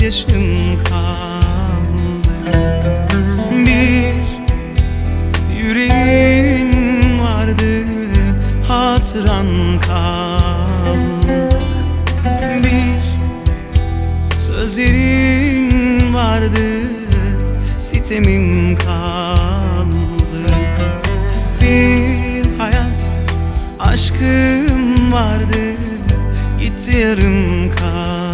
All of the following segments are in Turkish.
gözyaşım kaldı. Bir yüreğin vardı hatıran kaldı. Bir sözlerin vardı sitemim kaldı. Bir hayat aşkım vardı gitti yarım kaldı.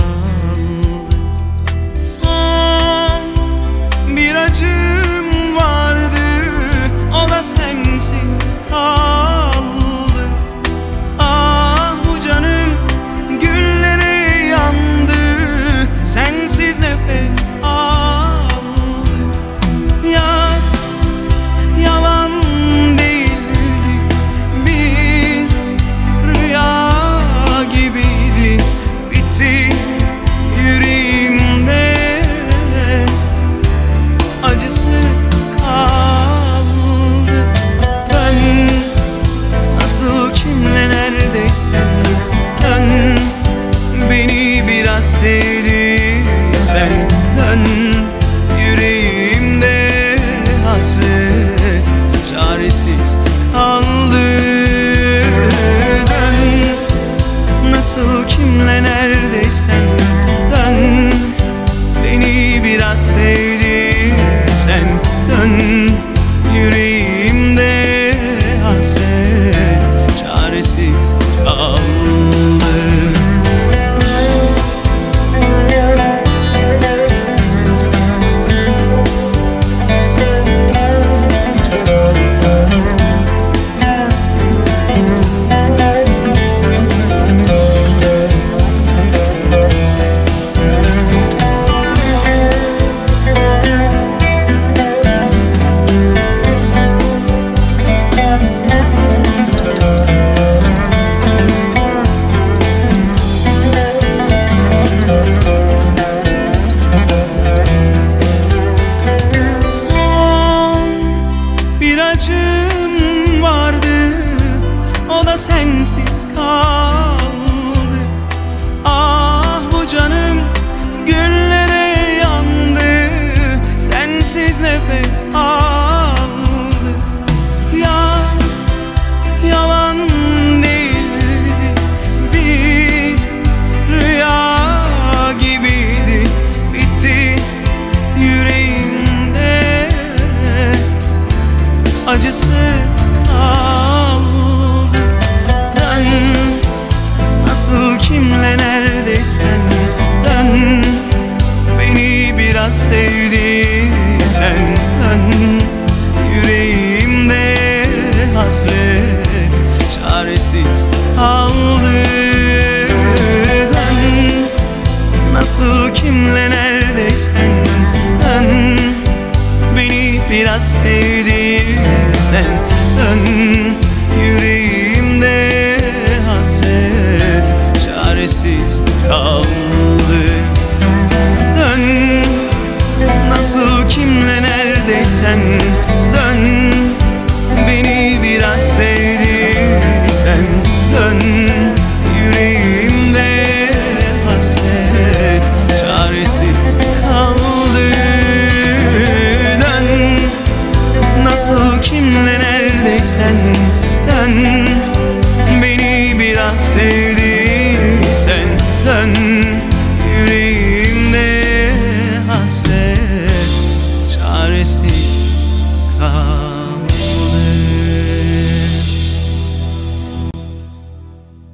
Çaresiz, çaresiz kaldı. Dön, nasıl kimle neredeysen Dön, beni biraz sevdi. sensiz kal biraz sevdiysen Dön yüreğimde hasret. Çaresiz kaldı. Dön nasıl kimle neredeysen. neden